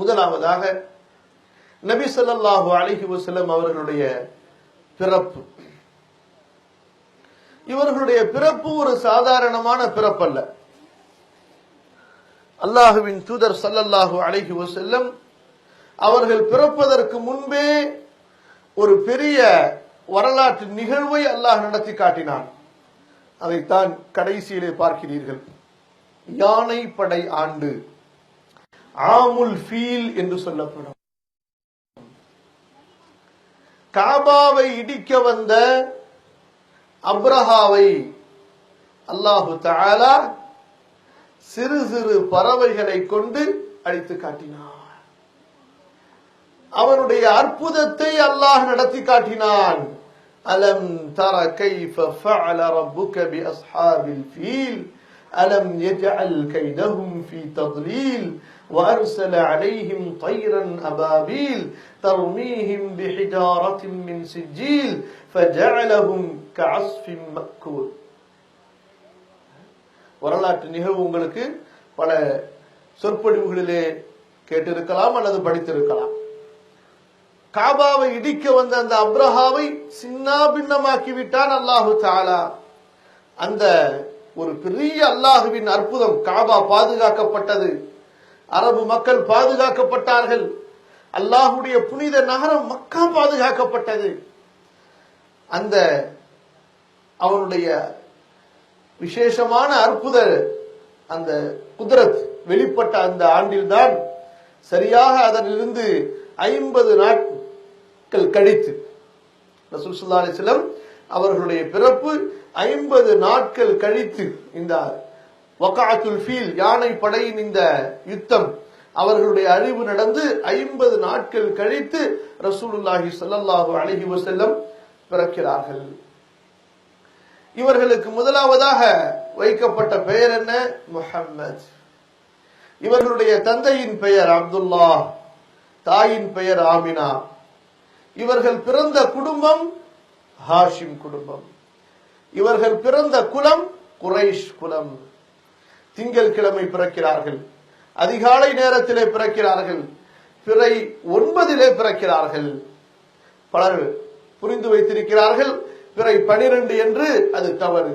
முதலாவதாக நபி சொல்லாஹு அலைஹி வசலம் அவர்களுடைய பிறப்பு. இவர்களுடைய பிறப்பு ஒரு சாதாரணமான பிறப்பல்ல. அல்லாஹுவின் தூதர் சல்லல்லாஹு அழகி செல்லும் அவர்கள் பிறப்பதற்கு முன்பே ஒரு பெரிய வரலாற்று நிகழ்வை அல்லாஹ் நடத்தி காட்டினான். அதைத்தான் கடைசியிலே பார்க்கிறீர்கள். யானை படை ஆண்டு. ஆமுல் ஃபீல் என்று சொல்லப்படும். காபாவை இடிக்க வந்த அப்ரஹாவை அல்லாஹு தாலா சிறு சிறு பறவைகளை கொண்டு அழித்து காட்டினார் அவனுடைய அற்புதத்தை அல்லாஹ் நடத்தி காட்டினான். அலம் தர கைஃப ஃபஅல ரப்புக பி அஸ்ஹாபில் ஃபீல்? ألم يجعل كيدهم في تضليل وأرسل عليهم طيرا أبابيل ترميهم بحجارة من سجيل فجعلهم كعصف مأكول. வரலாற்று நிகழ்வு உங்களுக்கு பல சொற்பொழிவுகளிலே கேட்டிருக்கலாம் அல்லது படித்திருக்கலாம். காபாவை இடிக்க வந்த அந்த அப்ரஹாவை சின்னா பின்னமாக்கி விட்டான் அல்லாஹு தாலா அந்த ஒரு பெரிய அல்லாஹுவின் அற்புதம். காபா பாதுகாக்கப்பட்டது. அரபு மக்கள் பாதுகாக்கப்பட்டார்கள். அல்லாஹுடைய புனித நகரம் மக்கா பாதுகாக்கப்பட்டது. அந்த அவனுடைய விசேஷமான அற்புத அந்த குதிரத் வெளிப்பட்ட அந்த ஆண்டில்தான் சரியாக அதனிலிருந்து ஐம்பது நாட்கள் கழித்து ரசூல் அவர்களுடைய பிறப்பு ஐம்பது நாட்கள் கழித்து இந்த வக்காத்துல் ஃபீல் யானை படையின் இந்த யுத்தம் அவர்களுடைய அழிவு நடந்து ஐம்பது நாட்கள் கழித்து ரசூலுல்லாஹி சல்லாஹு அழகி வசல்லம் பிறக்கிறார்கள். இவர்களுக்கு முதலாவதாக வைக்கப்பட்ட பெயர் என்ன? முஹம்மது. இவர்களுடைய தந்தையின் பெயர் அப்துல்லா தாயின் பெயர் ஆமினா. இவர்கள் பிறந்த குடும்பம் ஹாஷிம் குடும்பம். இவர்கள் பிறந்த குலம் குரைஷ் குலம். திங்கள் கிழமை பிறக்கிறார்கள். அதிகாலை நேரத்திலே பிறக்கிறார்கள். பிறை ஒன்பதிலே பிறக்கிறார்கள். பலர் புரிந்து வைத்திருக்கிறார்கள். பிறை பனிரெண்டு என்று அது தவறு.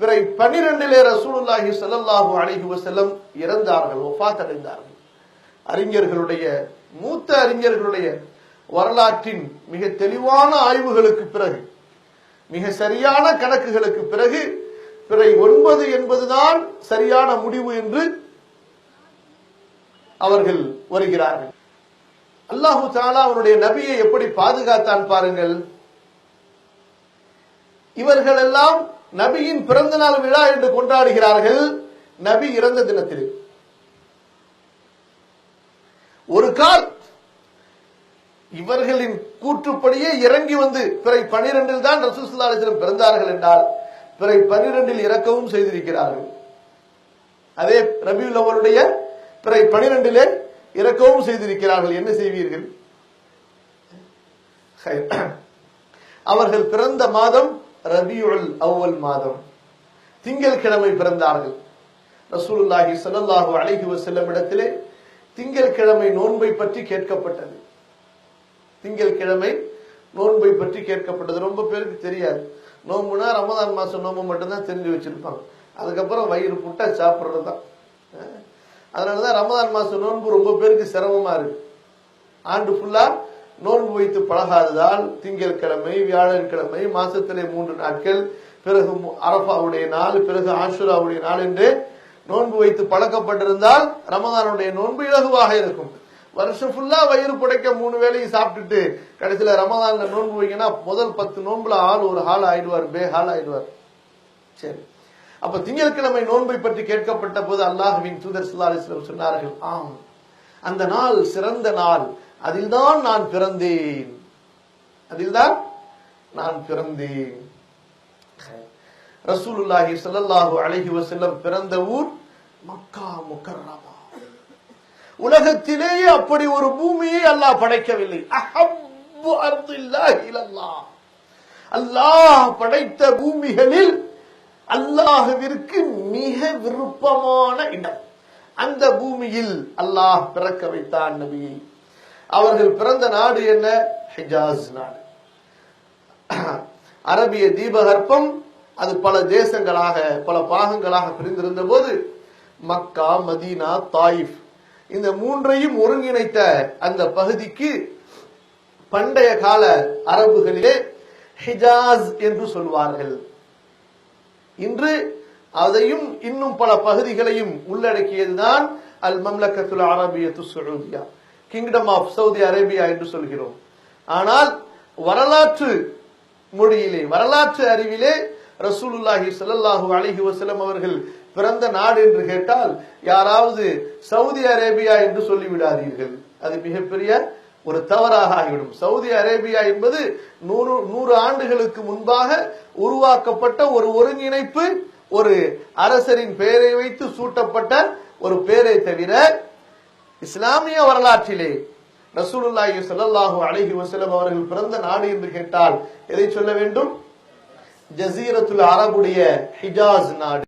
பிறை பனிரெண்டிலே ரசூலுல்லாஹி சல்லாஹு அலிஹி வசல்லம் இறந்தார்கள் ஒஃபாத் அடைந்தார்கள் அறிஞர்களுடைய மூத்த அறிஞர்களுடைய வரலாற்றின் மிக தெளிவான ஆய்வுகளுக்கு பிறகு மிக சரியான கணக்குகளுக்கு பிறகு பிறை ஒன்பது என்பதுதான் சரியான முடிவு என்று அவர்கள் வருகிறார்கள். அல்லாஹு தாலா அவனுடைய நபியை எப்படி பாதுகாத்தான் பாருங்கள். இவர்கள் எல்லாம் நபியின் பிறந்த நாள் விழா என்று கொண்டாடுகிறார்கள் நபி இறந்த தினத்தில். ஒரு கால் இவர்களின் கூற்றுப்படியே இறங்கி வந்து பிறை பனிரெண்டில் தான் ரசூசுல்லா அலிஸ்லம் பிறந்தார்கள் என்றால் பிறை பனிரெண்டில் இறக்கவும் செய்திருக்கிறார்கள். அதே ரபியுல் அவருடைய பிறை பனிரெண்டிலே இறக்கவும் செய்திருக்கிறார்கள். என்ன செய்வீர்கள்? அவர்கள் பிறந்த மாதம் ரபியுல் அவ்வல் மாதம். திங்கள் கிழமை பிறந்தார்கள். ரசூலுல்லாஹி சல்லாஹூ அலைஹி வஸல்லம் இடத்திலே திங்கள் கிழமை நோன்பை பற்றி கேட்கப்பட்டது. திங்கள் கிழமை நோன்பை பற்றி கேட்கப்பட்டது. ரொம்ப பேருக்கு தெரியாது. நோம்புனா ரமதான் மாதம் நோம்பு மட்டும்தான் தெரிஞ்சு வச்சுருப்பாங்க. அதுக்கப்புறம் வயிறு புட்டா சாப்பிட்றது தான் அதனாலதான் ரமதான் மாதம் நோன்பு ரொம்ப பேருக்கு சிரமமா இருக்கு. ஆண்டு ஃபுல்லாக நோன்பு வைத்து பழகாததால் திங்கள் கிழமை வியாழக்கிழமை மாசத்திலே மூன்று நாட்கள் பிறகு அரபாவுடைய நாள் பிறகு ஆஷுராவுடைய நாள் என்று நோன்பு வைத்து பழக்கப்பட்டிருந்தால் ரமதானுடைய நோன்பு இலகுவாக இருக்கும். வருஷம் ஃபுல்லா வயிறு புடைக்க மூணு வேலையும் சாப்பிட்டுட்டு கடைசியில ரமதான்ல நோன்பு வைங்கன்னா முதல் பத்து நோன்புல ஆள் ஒரு ஹால் ஆயிடுவார் பே ஹால் ஆயிடுவார். சரி. அப்ப திங்கட்கிழமை நோன்பை பற்றி கேட்கப்பட்ட போது அல்லாஹுவின் தூதர் சுல்லா அலிஸ்லம் சொன்னார்கள் ஆம். அந்த நாள் சிறந்த நாள். அதில்தான் நான் பிறந்தேன். அதில்தான் நான் பிறந்தேன். ரசூலுல்லாஹி சல்லாஹூ அலைஹி வசல்லம் பிறந்த ஊர் மக்கா முக்கர்ரமா உலகத்திலேயே அப்படி ஒரு பூமியை அல்லாஹ் படைக்கவில்லை. அஹப்பு அர்தில்லாஹி அல்லாஹ் படைத்த பூமிகளில் அல்லாஹுவிற்கு மிக விருப்பமான இடம். அந்த பூமியில் அல்லாஹ் பிறக்க வைத்தான் நபியை. அவர்கள் பிறந்த நாடு என்ன? ஹிஜாஸ் நாடு. அரபிய தீபகற்பம் அது பல தேசங்களாக பல பாகங்களாக பிரிந்திருந்த போது மக்கா மதீனா தாயிஃப் இந்த மூன்றையும் ஒருங்கிணைத்த அந்த பகுதிக்கு பண்டைய கால அரபுகளிலே ஹிஜாஸ் என்று சொல்வார்கள். இன்று அதையும் இன்னும் பல பகுதிகளையும் உள்ளடக்கியதுதான் அல் மம்லக்கத்துல் அரபியத்து சவுதியா கிங்டம் ஆஃப் சவுதி அரேபியா என்று சொல்கிறோம். ஆனால் வரலாற்று மொழியிலே வரலாற்று அறிவிலே ரசூலுல்லாஹி சல்லாஹூ அலிஹி வசலம் அவர்கள் பிறந்த நாடு என்று கேட்டால் யாராவது சவுதி அரேபியா என்று சொல்லிவிடாதீர்கள். அது மிகப்பெரிய ஒரு தவறாக ஆகிவிடும். சவுதி அரேபியா என்பது நூறு நூறு ஆண்டுகளுக்கு முன்பாக உருவாக்கப்பட்ட ஒரு ஒருங்கிணைப்பு ஒரு அரசரின் பெயரை வைத்து சூட்டப்பட்ட ஒரு பெயரை தவிர இஸ்லாமிய வரலாற்றிலே ரசூலுல்லாஹி சல்லாஹூ அலஹி வசலம் அவர்கள் பிறந்த நாடு என்று கேட்டால் எதை சொல்ல வேண்டும்? ஜசீரத்துல் அரபுடைய ஹிஜாஸ் நாடு.